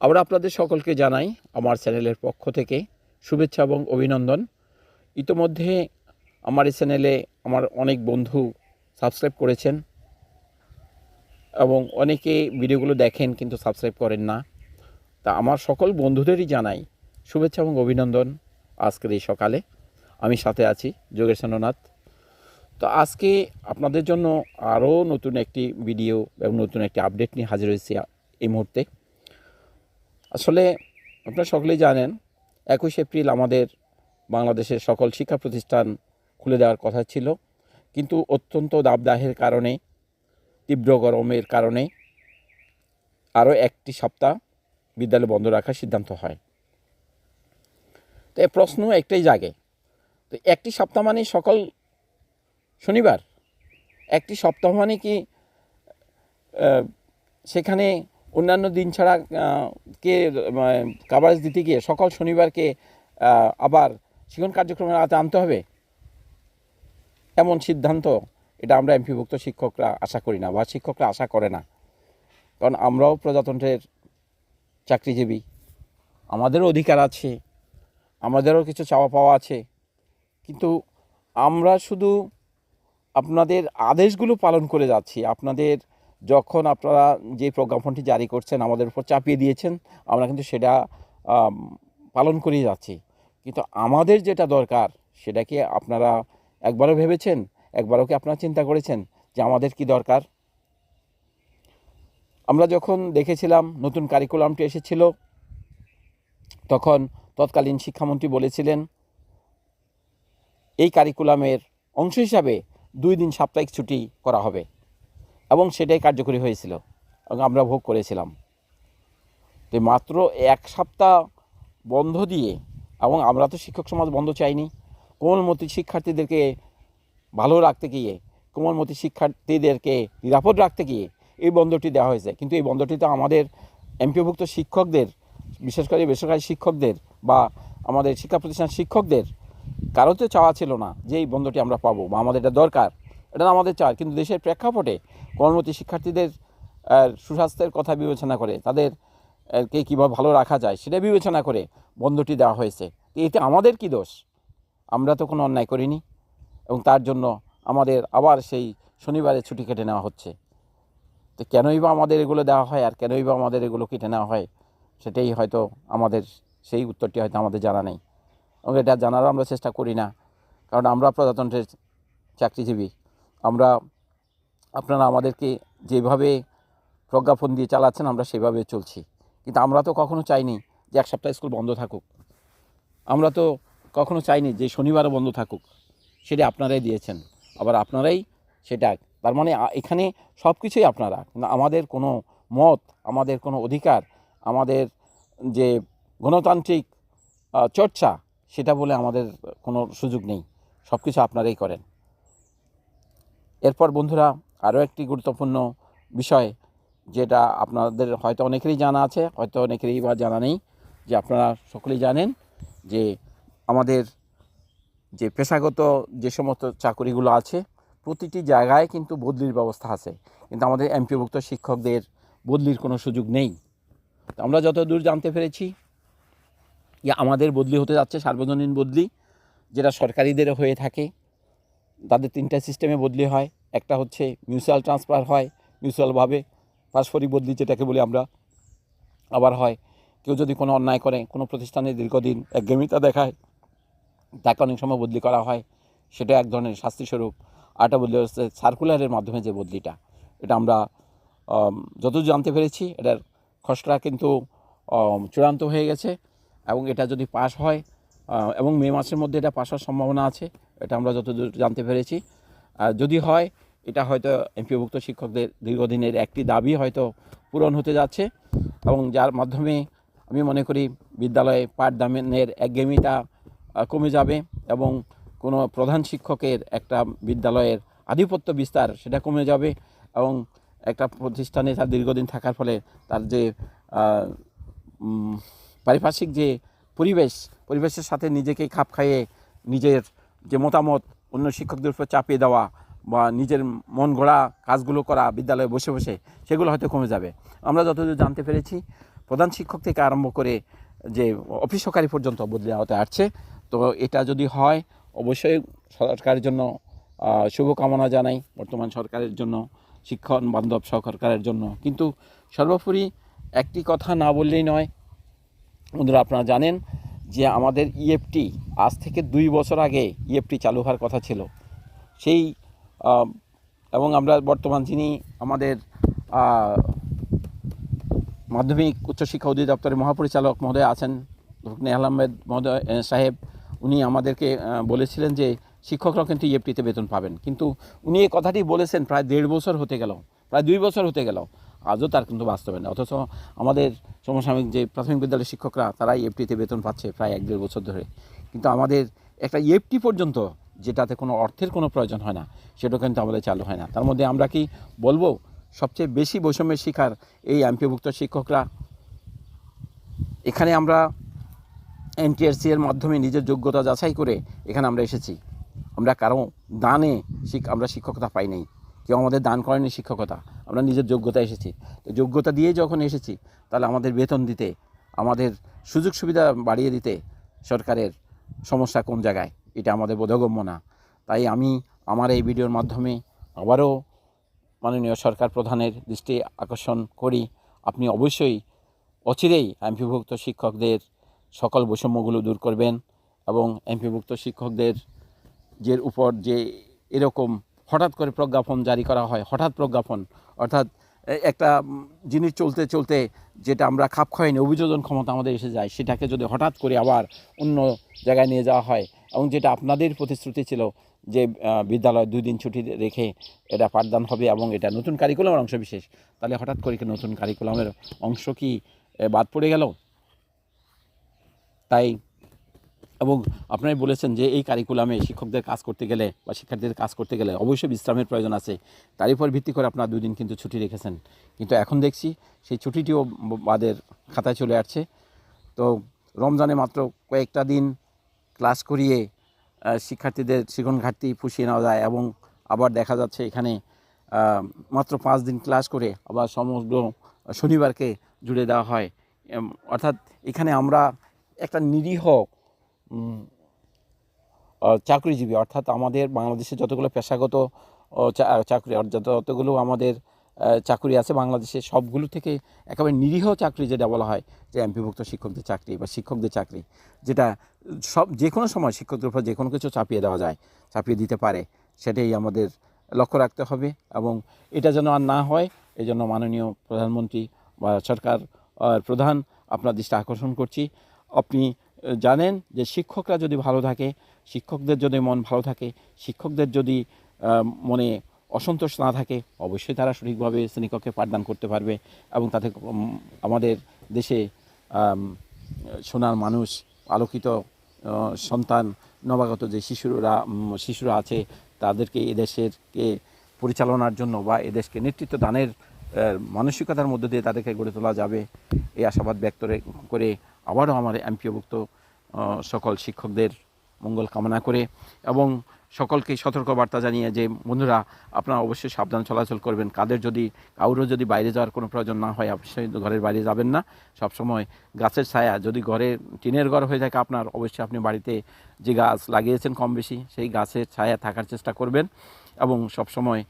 আমরা আপনাদের সকলকে জানাই আমার চ্যানেলের পক্ষ থেকে শুভেচ্ছা এবং অভিনন্দন। ইতোমধ্যে আমার এই চ্যানেলে আমার অনেক বন্ধু সাবস্ক্রাইব করেছেন এবং অনেকে ভিডিওগুলো দেখেন কিন্তু সাবস্ক্রাইব করেন না। তা আমার সকল বন্ধুদেরই জানাই শুভেচ্ছা এবং অভিনন্দন আজকের এই সকালে। আমি সাথে আছি যোগেশন্দ্রনাথ তো আজকে আপনাদের জন্য আরও নতুন একটি ভিডিও এবং নতুন একটি আপডেট নিয়ে হাজির হয়েছি এই মুহূর্তে। আসলে আপনারা সকলেই জানেন, একুশ এপ্রিল আমাদের বাংলাদেশের সকল শিক্ষা প্রতিষ্ঠান খুলে দেওয়ার কথা ছিল, কিন্তু অত্যন্ত দাবদাহের কারণে, তীব্র গরমের কারণে আরও একটি সপ্তাহ বিদ্যালয় বন্ধ রাখার সিদ্ধান্ত হয়। তো এই প্রশ্ন একটাই জাগে, তো একটি সপ্তাহ মানে সকল শনিবার? একটি সপ্তাহ মানে কি সেখানে অন্যান্য দিন ছাড়া কে কাভারেজ দিতে গিয়ে সকল শনিবারকে আবার শিক্ষণ কার্যক্রমের আওতায় আনতে হবে? এমন সিদ্ধান্ত, এটা আমরা এমপিভুক্ত শিক্ষকরা আশা করি না, বা শিক্ষকরা আশা করে না। কারণ আমরাও প্রজাতন্ত্রের চাকরিজীবী। আমাদেরও অধিকার আছে, আমাদেরও কিছু চাওয়া পাওয়া আছে। কিন্তু আমরা শুধু আপনাদের আদেশগুলো পালন করে যাচ্ছি, আপনাদের যখন আপনারা যে প্রজ্ঞাপনটি জারি করছেন, আমাদের উপর চাপিয়ে দিয়েছেন, আমরা কিন্তু সেটা পালন করেই যাচ্ছি। কিন্তু আমাদের যেটা দরকার সেটাকে আপনারা একবারও ভেবেছেন? একবারও কি আপনারা চিন্তা করেছেন যে আমাদের কি দরকার? আমরা যখন দেখেছিলাম নতুন কারিকুলামটি এসেছিল, তখন তৎকালীন শিক্ষামন্ত্রী বলেছিলেন, এই কারিকুলামের অংশ হিসাবে দুই দিন সাপ্তাহিক ছুটি করা হবে। এবং সেটাই কার্যকরী হয়েছিল এবং আমরা ভোগ করেছিলাম। তো মাত্র এক সপ্তাহ বন্ধ দিয়ে এবং আমরা তো শিক্ষক সমাজ বন্ধ চাইনি কোমলমতি শিক্ষার্থীদেরকে ভালো রাখতে গিয়ে কোমলমতি শিক্ষার্থীদেরকে নিরাপদ রাখতে গিয়ে এই বন্ধটি দেওয়া হয়েছে। কিন্তু এই বন্ধটি তো আমাদের এমপিভুক্ত শিক্ষকদের, বিশেষ করে বেসরকারি শিক্ষকদের বা আমাদের শিক্ষা প্রতিষ্ঠান শিক্ষকদের কারও তো চাওয়া ছিল না যে এই বন্ধটি আমরা পাবো বা আমাদের এটা দরকার, এটা আমাদের চাওয়া কিন্তু দেশের প্রেক্ষাপটে কর্মরত শিক্ষার্থীদের সুস্বাস্থ্যের কথা বিবেচনা করে, তাদের কে কীভাবে ভালো রাখা যায় সেটা বিবেচনা করে বন্ধটি দেওয়া হয়েছে। এতে আমাদের কি দোষ? আমরা তো কোনো অন্যায় করিনি এবং তার জন্য আমাদের আবার সেই শনিবারে ছুটি কেটে নেওয়া হচ্ছে। তো কেনই বা আমাদের এগুলো দেওয়া হয় আর কেনই বা আমাদের এগুলো কেটে নেওয়া হয় সেটাই হয়তো আমাদের, সেই উত্তরটি হয়তো আমাদের জানা নেই। এবং এটা জানারও আমরা চেষ্টা করি না। কারণ আমরা প্রজাতন্ত্রের চাকরিজীবী। আমরা আপনারা আমাদেরকে যেভাবে প্রজ্ঞাপন দিয়ে চালাচ্ছেন, আমরা সেভাবে চলছি। কিন্তু আমরা তো কখনো চাইনি যে এক সপ্তাহ স্কুল বন্ধ থাকুক। আমরা তো কখনো চাইনি যে শনিবারও বন্ধ থাকুক। সেটা আপনারাই দিয়েছেন। আবার আপনারাই সেটা, তার মানে এখানে সব কিছুই আপনারা। কিন্তু আমাদের কোনো মত, আমাদের কোনো অধিকার, আমাদের যে গণতান্ত্রিক চর্চা, সেটা বলে আমাদের কোনো সুযোগ নেই। সব কিছু আপনারাই করেন। এরপর বন্ধুরা আরও একটি গুরুত্বপূর্ণ বিষয় যেটা আপনাদের হয়তো অনেকেরই জানা আছে, হয়তো অনেকেরই বা জানা নেই, যে আপনারা সকলেই জানেন যে আমাদের যে পেশাগত যে সমস্ত চাকরিগুলো আছে, প্রতিটি জায়গায় কিন্তু বদলির ব্যবস্থা আছে। কিন্তু আমাদের এমপিভুক্ত শিক্ষকদের বদলির কোনো সুযোগ নেই। তো আমরা যতদূর জানতে পেরেছি, যে আমাদের বদলি হতে যাচ্ছে সার্বজনীন বদলি, যেটা সরকারিদের হয়ে থাকে, তাদের তিনটা সিস্টেমে বদলি হয়। একটা হচ্ছে মিউচুয়াল ট্রান্সফার হয় মিউচুয়ালভাবে পারস্পরিক বদলি যেটাকে বলি আমরা আবার হয়। কেউ যদি কোনো অন্যায় করে কোনো প্রতিষ্ঠানে দীর্ঘদিন একঘেয়েমিতা দেখায় তাকে অনেক সময় বদলি করা হয় সেটা এক ধরনের শাস্তিস্বরূপ আরেকটা বদলি হচ্ছে সার্কুলারের মাধ্যমে যে বদলিটা এটা আমরা আম, যতদূর জানতে পেরেছি এটার খসড়া কিন্তু চূড়ান্ত হয়ে গেছে এবং এটা যদি পাস হয় এবং মে মাসের মধ্যে এটা পাস হওয়ার সম্ভাবনা আছে এটা আমরা যতদূর জানতে পেরেছি। যদি হয় এটা হয়তো এমপিভুক্ত শিক্ষকদের দীর্ঘদিনের একটি দাবি হয়তো পূরণ হতে যাচ্ছে এবং যার মাধ্যমে আমি মনে করি বিদ্যালয়ে পাঠদানের একঘেয়েমিতা আহ, কমে যাবে এবং কোনো প্রধান শিক্ষকের একটা বিদ্যালয়ের আধিপত্য বিস্তার সেটা কমে যাবে এবং একটা প্রতিষ্ঠানে তার দীর্ঘদিন থাকার ফলে তার যে পারিপার্শ্বিক যে পরিবেশ পরিবেশের সাথে নিজেকে খাপ খাইয়ে নিজের যে মতামত অন্য শিক্ষকদের উপর চাপিয়ে দেওয়া বা নিজের মন গড়া কাজগুলো করা, বিদ্যালয়ে বসে বসে সেগুলো হয়তো কমে যাবে। আমরা যতদূর জানতে পেরেছি, প্রধান শিক্ষক থেকে আরম্ভ করে যে অফিস সহকারী পর্যন্ত বদলে হতে আসছে। তো এটা যদি হয়, অবশ্যই সরকারের জন্য শুভকামনা জানাই বর্তমান সরকারের জন্য, শিক্ষণ বান্ধব সরকারের জন্য। কিন্তু সর্বোপরি একটি কথা না বললেই নয়, বন্ধুরা আপনারা জানেন যে আমাদের ইএফটি আজ থেকে দুই বছর আগে ইএফটি চালু হওয়ার কথা ছিল। সেই এবং আমরা বর্তমান যিনি আমাদের মাধ্যমিক উচ্চশিক্ষা অধিদপ্তরের মহাপরিচালক মহোদয় আছেন নেহাল আহমেদ মহোদয় সাহেব, উনি আমাদেরকে বলেছিলেন যে শিক্ষকরা কিন্তু ইএফটিতে বেতন পাবেন। কিন্তু উনি এই কথাটি বলেছেন প্রায় দেড় বছর হতে গেল, প্রায় দুই বছর হতে গেল, আজও তার কিন্তু বাস্তবে না অথচ আমাদের সমসাময়িক যে প্রাথমিক বিদ্যালয়ের শিক্ষকরা তারা ইএফটিতে বেতন পাচ্ছে প্রায় এক দেড় বছর ধরে। কিন্তু আমাদের একটা ইএফটি পর্যন্ত যেটাতে কোনো অর্থের কোনো প্রয়োজন হয় না সেটা কিন্তু আমাদের চালু হয় না। তার মধ্যে আমরা কি বলব, সবচেয়ে বেশি বৈষম্যের শিকার এই এমপিভুক্ত শিক্ষকরা। এখানে আমরা এনটিআরসি এর মাধ্যমে নিজের যোগ্যতা যাচাই করে এখানে আমরা এসেছি। আমরা কারও দানে আমরা শিক্ষকতা পাই নাই। কেউ আমাদের দান করেনি শিক্ষকতা, আমরা নিজের যোগ্যতা এসেছি। তো যোগ্যতা দিয়ে যখন এসেছি, তাহলে আমাদের বেতন দিতে, আমাদের সুযোগ সুবিধা বাড়িয়ে দিতে সরকারের সমস্যা কোন জায়গায়? এটা আমাদের বোধগম্য না। তাই আমি আমার এই ভিডিওর মাধ্যমে আবারও মাননীয় সরকার প্রধানের দৃষ্টি আকর্ষণ করি। আপনি অবশ্যই অচিরেই এমপিভুক্ত শিক্ষকদের সকল বৈষম্যগুলো দূর করবেন এবং এমপিভুক্ত শিক্ষকদের যে উপর যে এরকম হঠাৎ করে প্রজ্ঞাপন জারি করা হয়, হঠাৎ প্রজ্ঞাপন, অর্থাৎ একটা জিনিস চলতে চলতে যেটা আমরা খাপ খাইনি অভিযোজন ক্ষমতা আমাদের এসে যায়, সেটাকে যদি হঠাৎ করে আবার অন্য জায়গায় নিয়ে যাওয়া হয় এবং যেটা আপনাদের প্রতিশ্রুতি ছিল যে বিদ্যালয় দুই দিন ছুটি রেখে এটা পাঠদান হবে এবং এটা নতুন কারিকুলামের অংশ বিশেষ তাহলে হঠাৎ করে নতুন কারিকুলামের অংশ কি বাদ পড়ে গেল? তাই এবং আপনারাই বলেছেন যে, এই কারিকুলামে শিক্ষকদের কাজ করতে গেলে বা শিক্ষার্থীদের কাজ করতে গেলে অবশ্যই বিশ্রামের প্রয়োজন আছে। তার উপর ভিত্তি করে আপনারা দুদিন কিন্তু ছুটি রেখেছেন। কিন্তু এখন দেখছি সেই ছুটিটিও বাদের খাতায় চলে আসছে। তো রমজানে মাত্র কয়েকটা দিন ক্লাস করিয়ে শিক্ষার্থীদের শিক্ষণ ঘাটতি পুষিয়ে নেওয়া যায় এবং আবার দেখা যাচ্ছে এখানে মাত্র পাঁচ দিন ক্লাস করে আবার সমগ্র শনিবারকে জুড়ে দেওয়া হয়। অর্থাৎ এখানে আমরা একটা নিরীহ চাকরিজীবী, অর্থাৎ আমাদের বাংলাদেশে যতগুলো পেশাগত চাকরি যতগুলো আমাদের চাকরি আছে বাংলাদেশে। সবগুলো থেকে একেবারে নিরীহ চাকরি যেটা বলা হয় যে এমপিভুক্ত শিক্ষকদের চাকরি বা শিক্ষকদের চাকরি, যেটা সব যে কোনো সময় শিক্ষকদের উপর যে কোনো কিছু চাপিয়ে দেওয়া যায়, চাপিয়ে দিতে পারে, সেটাই আমাদের লক্ষ্য রাখতে হবে এবং এটা যেন আর না হয় এই জন্য মাননীয় প্রধানমন্ত্রী বা সরকার প্রধান আপনার দৃষ্টি আকর্ষণ করছি। আপনি জানেন যে শিক্ষকরা যদি ভালো থাকে, শিক্ষকদের যদি মন ভালো থাকে, শিক্ষকদের যদি মনে অসন্তোষ না থাকে, অবশ্যই তারা সঠিকভাবে শ্রেণীকক্ষে পাঠদান করতে পারবে এবং তাতে আমাদের দেশে সোনার মানুষ, আলোকিত সন্তান, নবাগত যে শিশুরা শিশুরা আছে, তাদেরকে এদেশেরকে পরিচালনার জন্য বা এদেশকে নেতৃত্ব দানের মানসিকতার মধ্য দিয়ে তাদেরকে গড়ে তোলা যাবে, এই আশাবাদ ব্যক্ত করে আবারও আমার এমপিওভুক্ত সকল শিক্ষকদের মঙ্গল কামনা করে এবং সকলকে সতর্কবার্তা জানিয়ে যে, বন্ধুরা, আপনারা অবশ্যই সাবধান চলাচল করবেন। কাদের যদি কাউরও যদি বাইরে যাওয়ার কোনো প্রয়োজন না হয় অবশ্যই ঘরের বাইরে যাবেন না। সবসময় গাছের ছায়া, যদি ঘরে টিনের ঘর হয়ে থাকে আপনার, অবশ্যই আপনি বাড়িতে যে গাছ লাগিয়েছেন কম বেশি, সেই গাছের ছায়া থাকার চেষ্টা করবেন এবং সবসময়